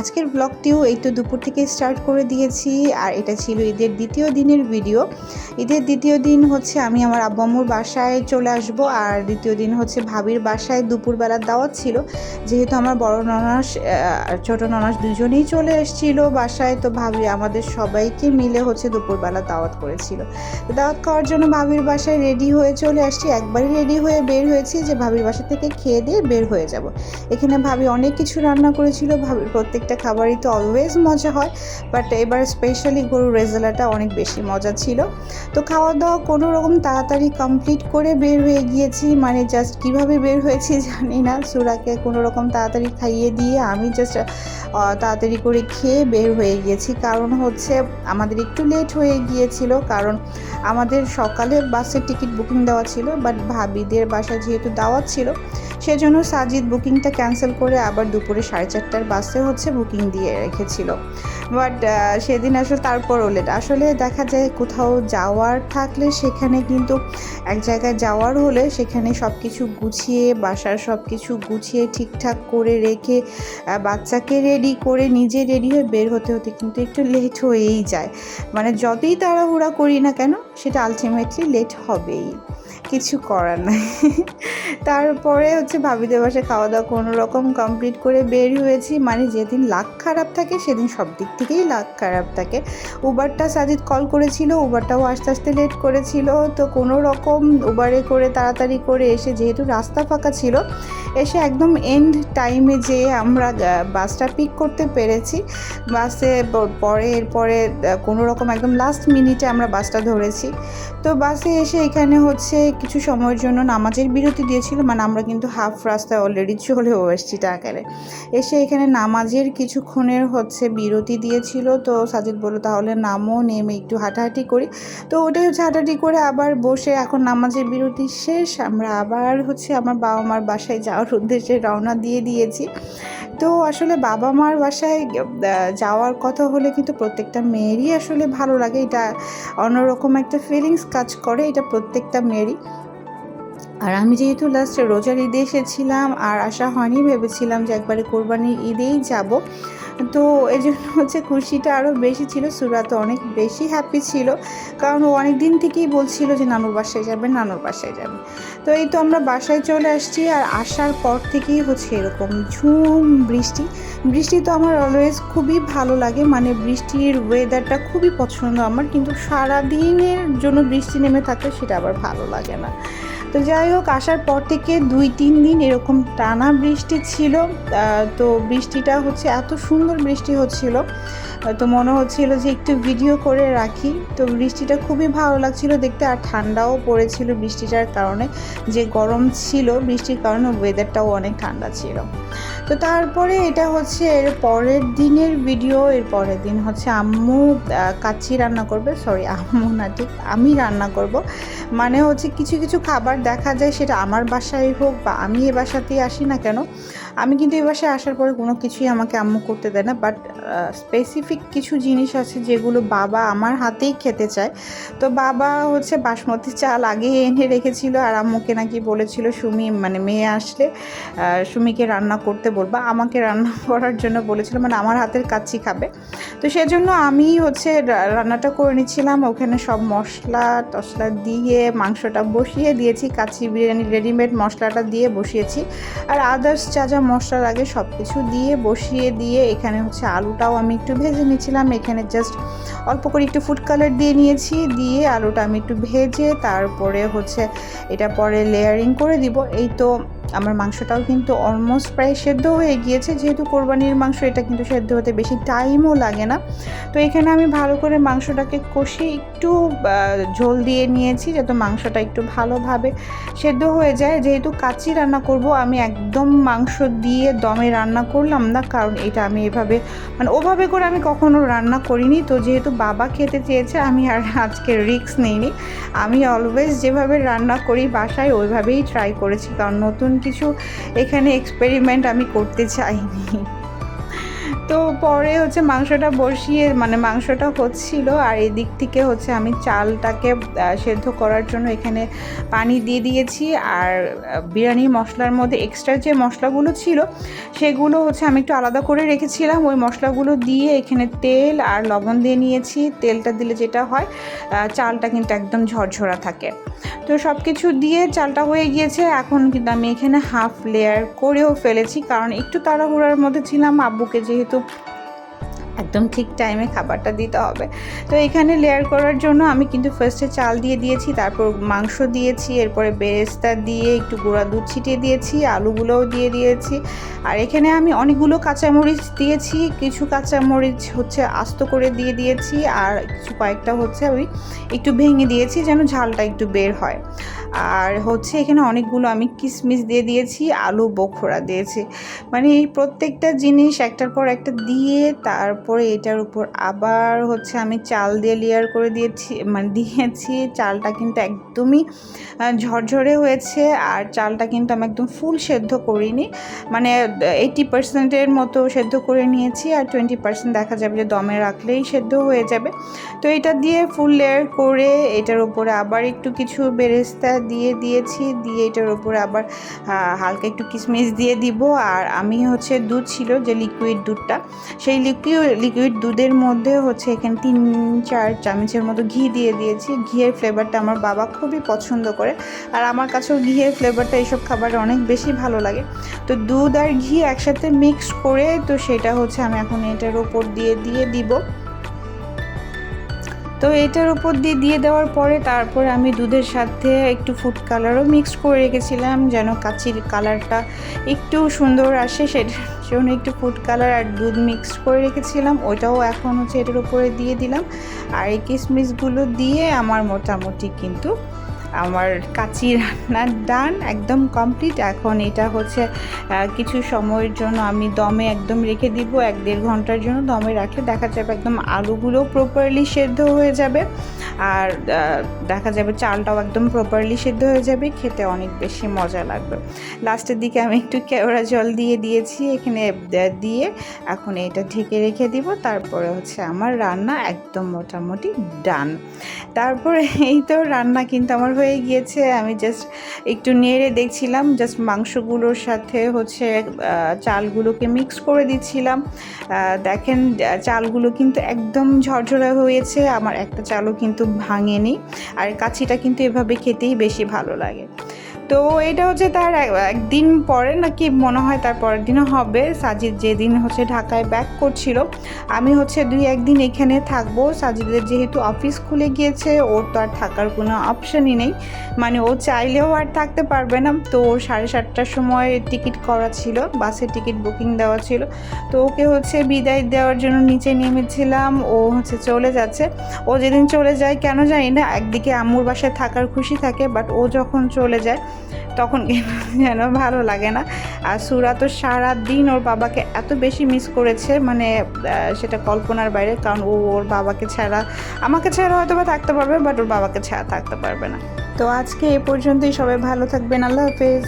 আজকের ব্লগটিও এই তো দুপুর থেকে স্টার্ট করে দিয়েছি, আর এটা ছিল ঈদের দ্বিতীয় দিনের ভিডিও ঈদের দ্বিতীয় দিন হচ্ছে আমি আমার আব্বাম্মুর বাসায় চলে আসব, আর দ্বিতীয় দিন হচ্ছে ভাবির বাসায় দুপুরবেলার দাওয়াত ছিল। যেহেতু আমার বড় ননাস আর ছোটো ননাস দুজনেই চলে এসেছিল বাসায়, তো ভাবি আমাদের সবাইকে মিলে হচ্ছে দুপুরবেলা দাওয়াত করেছিল। দাওয়াত খাওয়ার জন্য ভাবির বাসায় রেডি হয়ে চলে আসছি। একবারই রেডি হয়ে বের হয়েছি যে ভাবির বাসা থেকে খেয়ে দিয়ে বের হয়ে যাব। এখানে ভাবি অনেক কিছু রান্না করেছিল, ভাবির প্রত্যেকটা খাবারই তো অলওয়েজ মজা হয় বাট এবার স্পেশালি গরুর রেজালাটা অনেক বেশি মজা ছিল। তো খাওয়া দাওয়া কোনো রকম তাড়াতাড়ি কমপ্লিট করে বের হয়ে গিয়েছি মানে জাস্ট কীভাবে বের হয়েছি জানি না। সুরাকে কোনো রকম তাড়াতাড়ি খাইয়ে দিয়ে আমি জাস্ট তাড়াতাড়ি করে খেয়ে বের হয়ে গিয়েছি। কারণ হচ্ছে আমাদের একটু লেট হয়ে গিয়েছিল, কারণ আমাদের সকালে বাসের টিকিট বুকিং দেওয়া ছিল বাট ভাবিদের বাসা যেহেতু দাওয়াত ছিল সেজন্য সাজিদ বুকিংটা ক্যান্সেল করে আবার দুপুরে সাড়ে চারটার বাসে হচ্ছে বুকিং দিয়ে রেখেছিল। বাট সেদিন আসলে তারপরও লেট আসলে দেখা যায় কোথাও যাওয়ার থাকলে সেখানে কিন্তু এক জায়গায় যাওয়ার হলে সেখানে সব কিছু গুছিয়ে, বাসার সব কিছু গুছিয়ে ঠিকঠাক করে রেখে বাচ্চাকে রেডি করে নিজে রেডি হয়ে বের হতে হতে কিন্তু একটু লেট হয়েই যায়। মানে যতই তাড়াহুড়া করি না কেন, সেটা আলটিমেটলি লেট হবেই। কিছু করার নাই। তারপরে হচ্ছে ভাবিদের বাসায় খাওয়া দাওয়া কোনো রকম কমপ্লিট করে বের হয়েছি। মানে যেদিন লাক খারাপ থাকে, সেদিন সব দিক থেকেই লাক খারাপ থাকে। উবারটা সাজিদ কল করেছিল উবারটাও আস্তে আস্তে লেট করেছিল। তো কোনো রকম উবারে করে তাড়াতাড়ি করে এসে যেহেতু রাস্তা ফাঁকা ছিল, এসে একদম এন্ড টাইমে যে আমরা বাসটা পিক করতে পেরেছি বাসে পরে এরপরে কোনো রকম একদম লাস্ট মিনিটে আমরা বাসটা ধরেছি। তো বাসে এসে এখানে হচ্ছে কিছু সময়ের জন্য নামাজের বিরতি দিয়েছিল মানে আমরা কিন্তু হাফ রাস্তায় অলরেডি চলেও এসেছি টাকারে এসে এখানে নামাজের কিছুক্ষণের হচ্ছে বিরতি দিয়েছিল, তো সাজিদ বলল, তাহলে নামও নেমে একটু হাঁটাহাঁটি করি। তো ওটাই হচ্ছে হাঁটাহাঁটি করে আবার বসে এখন নামাজের বিরতি শেষ। আমরা আবার হচ্ছে আমার বাবা মার বাসায় যাওয়ার উদ্দেশ্যে রওনা দিয়ে দিয়েছি। তো আসলে বাবা মার বাসায় যাওয়ার কথা হলে কিন্তু প্রত্যেকটা মেয়েরই আসলে ভালো লাগে। এটা অন্যরকম একটা ফিলিংস কাজ করে, এটা প্রত্যেকটা মেয়েরই। আর আমি যেহেতু লাস্ট রোজার ঈদে এসেছিলাম, আর আসা হয়নি, ভেবেছিলাম যে একবারে কোরবানির ঈদেই যাব। তো এই জন্য হচ্ছে খুশিটা আরও বেশি ছিল সুরা তো অনেক বেশি হ্যাপি ছিল। কারণ ও অনেক দিন থেকেই বলছিল যে, নানুর বাসায় যাবে, নানুর বাসায় যাবে। তো এই তো আমরা বাসায় চলে আসছি আর আসার পর থেকেই হচ্ছে এরকম ঝুম বৃষ্টি। বৃষ্টি তো আমার অলওয়েজ খুবই ভালো লাগে মানে বৃষ্টির ওয়েদারটা খুবই পছন্দ আমার, কিন্তু সারা দিনের জন্য বৃষ্টি নেমে থাকলে সেটা আবার ভালো লাগে না। তো যাই হোক, আসার পর থেকে দুই, তিন দিন এরকম টানা বৃষ্টি ছিল। তো বৃষ্টিটা হচ্ছে এত সুন্দর বৃষ্টি হচ্ছিল। তো মনে হচ্ছিল যে একটু ভিডিও করে রাখি। তো বৃষ্টিটা খুবই ভালো লাগছিল দেখতে আর ঠান্ডাও পড়েছিল বৃষ্টিটার কারণে। যে গরম ছিল বৃষ্টির কারণে ওয়েদারটাও অনেক ঠান্ডা ছিল। তো তারপরে এটা হচ্ছে এর পরের দিনের ভিডিও এর পরের দিন হচ্ছে আম্মু কাচ্চি রান্না করবে। সরি আম্মু না, ঠিক আমি রান্না করব। মানে হচ্ছে কিছু কিছু খাবার দেখা যায় সেটা আমার বাসায় হোক বা আমি এ বাসাতেই আসি না কেন আমি কিন্তু এই বাসায় আসার পরে কোনো কিছুই আমাকে আম্মু করতে দেয় না বাট স্পেসিফিক কিছু জিনিস আছে যেগুলো বাবা আমার হাতেই খেতে চায়। তো বাবা হচ্ছে বাসমতি চাল আগে এনে রেখেছিল আর আম্মুকে নাকি বলেছিল, সুমি মানে মেয়ে আসলে সুমিকে রান্না করতে বলবা। আমাকে রান্না করার জন্য বলেছিল মানে আমার হাতের কাচ্চি খাবে। তো সেজন্য আমি হচ্ছে রান্নাটা করে নিচ্ছিলাম। ওখানে সব মশলা টশলা দিয়ে, মাংসটা বসিয়ে দিয়েছি, কাচ্চি বিরিয়ানি রেডিমেড মশলাটা দিয়ে বসিয়েছি। আর আদার্স যা যা মশলা লাগে সব কিছু দিয়ে, বসিয়ে দিয়ে, এখানে হচ্ছে আলুটাও আমি একটু ভেজে নিয়েছিলাম। এখানে জাস্ট অল্প করে একটু ফুড কালার দিয়ে নিয়েছি। দিয়ে আলুটা আমি একটু ভেজে তারপরে হচ্ছে এটা পরে লেয়ারিং করে দিব। এই তো আমার মাংসটাও কিন্তু অলমোস্ট প্রায় সেদ্ধ হয়ে গিয়েছে। যেহেতু কোরবানির মাংস, এটা কিন্তু সেদ্ধ হতে বেশি টাইমও লাগে না। তো এখানে আমি ভালো করে মাংসটাকে কষিয়ে একটু ঝোল দিয়ে নিয়েছি যাতে মাংসটা একটু ভালোভাবে সেদ্ধ হয়ে যায়। যেহেতু কাচ্চি রান্না করব, আমি একদম মাংস দিয়ে দমে রান্না করলাম না, কারণ এটা আমি এভাবে মানে ওভাবে করে আমি কখনো রান্না করিনি। তো যেহেতু বাবা খেতে চেয়েছে, আমি আর আজকে রিস্ক নেইনি। আমি অলওয়েজ যেভাবে রান্না করি বাসায়, ওইভাবেই ট্রাই করেছি। কারণ নতুন কিছু এখানে এক্সপেরিমেন্ট আমি করতে চাইনি। তো পরে হচ্ছে মাংসটা বসিয়ে মানে মাংসটা হচ্ছিল আর এই দিক থেকে হচ্ছে আমি চালটাকে সেদ্ধ করার জন্য এখানে পানি দিয়ে দিয়েছি আর বিরিয়ানি মশলার মধ্যে এক্সট্রা যে মশলাগুলো ছিল সেগুলো হচ্ছে আমি একটু আলাদা করে রেখেছিলাম। ওই মশলাগুলো দিয়ে এখানে তেল আর লবণ দিয়ে নিয়েছি। তেলটা দিলে যেটা হয় চালটা কিন্তু একদম ঝরঝরা থাকে। তো সব কিছু দিয়ে চালটা হয়ে গিয়েছে। এখন কিন্তু আমি এখানে হাফ লেয়ার করেও ফেলেছি। কারণ একটু তাড়াহুড়ার মধ্যে ছিলাম। আব্বুকে যেহেতু abraço! একদম ঠিক টাইমে খাবারটা দিতে হবে। তো এখানে লেয়ার করার জন্য আমি কিন্তু ফার্স্টে চাল দিয়ে দিয়েছি, তারপর মাংস দিয়েছি, এরপরে বেরেস্তা দিয়ে একটু গুঁড়া দুধ ছিটিয়ে দিয়েছি, আলুগুলোও দিয়ে দিয়েছি। আর এখানে আমি অনেকগুলো কাঁচামরিচ দিয়েছি, কিছু কাঁচামরিচ হচ্ছে আস্ত করে দিয়ে দিয়েছি, আর কিছু কয়েকটা হচ্ছে আমি একটু ভেঙে দিয়েছি যেন ঝালটা একটু বের হয়। আর হচ্ছে এখানে অনেকগুলো আমি কিশমিশ দিয়ে দিয়েছি, আলু বোখরা দিয়েছি। মানে এই প্রত্যেকটা জিনিস একটার পর একটা দিয়ে তারপরে এটার উপর আবার হচ্ছে আমি চাল দিয়ে লেয়ার করে দিয়েছি মানে দিয়েছি। চালটা কিন্তু একদমই ঝরঝরে হয়েছে আর চালটা কিন্তু আমি একদম ফুল সেদ্ধ করিনি। মানে এইটি পার্সেন্টের মতো সেদ্ধ করে নিয়েছি আর টোয়েন্টি পার্সেন্ট দেখা যাবে যে দমে রাখলেই সেদ্ধ হয়ে যাবে। তো এটা দিয়ে ফুল লেয়ার করে এটার উপরে আবার একটু কিছু বেরেস্তা দিয়ে দিয়েছি, দিয়ে এটার উপরে আবার হালকা একটু কিশমিশ দিয়ে দিব। আর আমি হচ্ছে দুধ ছিল যে লিকুইড দুধটা, সেই লিকুইড লিকুইড দুধের মধ্যে হচ্ছে এখানে তিন, চার চামচের মতো ঘি দিয়ে দিয়েছি। ঘিয়ের ফ্লেভারটা আমার বাবা খুবই পছন্দ করে। আর আমার কাছেও ঘিয়ের ফ্লেভারটা এইসব খাবারে অনেক বেশি ভালো লাগে। তো দুধ আর ঘি একসাথে মিক্স করে, তো সেটা হচ্ছে আমি এখন এটার ওপর দিয়ে দিয়ে দিব। তো এটার উপর দিয়ে দিয়ে দেওয়ার পরে তারপর আমি দুধের সাথে একটু ফুড কালারও মিক্স করে রেখেছিলাম, যেন কাচির কালারটা একটু সুন্দর আসে সেটার জন্য একটু ফুড কালার আর দুধ মিক্স করে রেখেছিলাম। ওইটাও এখন হচ্ছে এটার উপরে দিয়ে দিলাম। আর এই কিশমিশগুলো দিয়ে আমার মোটামুটি কিন্তু আমার কাচি রান্নার ডান একদম কমপ্লিট এখন এটা হচ্ছে কিছু সময়ের জন্য আমি দমে একদম রেখে দিব, এক দেড় ঘণ্টার জন্য দমে রাখলে দেখা যাবে একদম আলুগুলো প্রপারলি সেদ্ধ হয়ে যাবে। আর দেখা যাবে চালটাও একদম প্রপারলি সেদ্ধ হয়ে যাবে, খেতে অনেক বেশি মজা লাগবে। লাস্টের দিকে আমি একটু কেওড়া জল দিয়ে দিয়েছি, এখানে দিয়ে এখন এটা ঢেকে রেখে দিব। তারপরে হচ্ছে আমার রান্না একদম মোটামুটি ডান তারপরে এই তো রান্না কিন্তু আমার হয়ে গিয়েছে। আমি জাস্ট একটু নেড়ে দেখছিলাম জাস্ট মাংসগুলোর সাথে হচ্ছে চালগুলোকে মিক্স করে দিচ্ছিলাম। দেখেন, চালগুলো কিন্তু একদম ঝরঝরে হয়েছে, আমার একটা চালও কিন্তু ভাঙেনি। আর কাছিটা কিন্তু এভাবে খেতেই বেশি ভালো লাগে। তো এটা হচ্ছে তার এক- একদিন পরে নাকি মনে হয় তার পরের দিনও হবে। সাজিদ যেদিন হচ্ছে ঢাকায় ব্যাক করছিল, আমি হচ্ছে দুই, একদিন এখানে থাকব। সাজিদের যেহেতু অফিস খুলে গিয়েছে, ওর তো আর থাকার কোনো অপশনই নেই। মানে ও চাইলেও আর থাকতে পারবে না। তো ওর সাড়ে সাতটার সময় টিকিট করা ছিল বাসের টিকিট বুকিং দেওয়া ছিল। তো ওকে হচ্ছে বিদায় দেওয়ার জন্য নিচে নেমেছিলাম। ও হচ্ছে চলে যাচ্ছে। ও যেদিন চলে যায়, কেন জানি না, একদিকে আম্মুর বাসায় থাকার খুশি থাকে বাট ও যখন চলে যায় তখন কিন্তু যেন ভালো লাগে না। আর সুরা তো সারাদিন ওর বাবাকে এত বেশি মিস করেছে মানে সেটা কল্পনার বাইরে, কারণ ও ওর বাবাকে ছাড়া, আমাকে ছাড়া হয়তো বা থাকতে পারবে বাট ওর বাবাকে ছাড়া থাকতে পারবে না। তো আজকে এ পর্যন্তই, সবাই ভালো থাকবেন, আল্লাহ হাফেজ।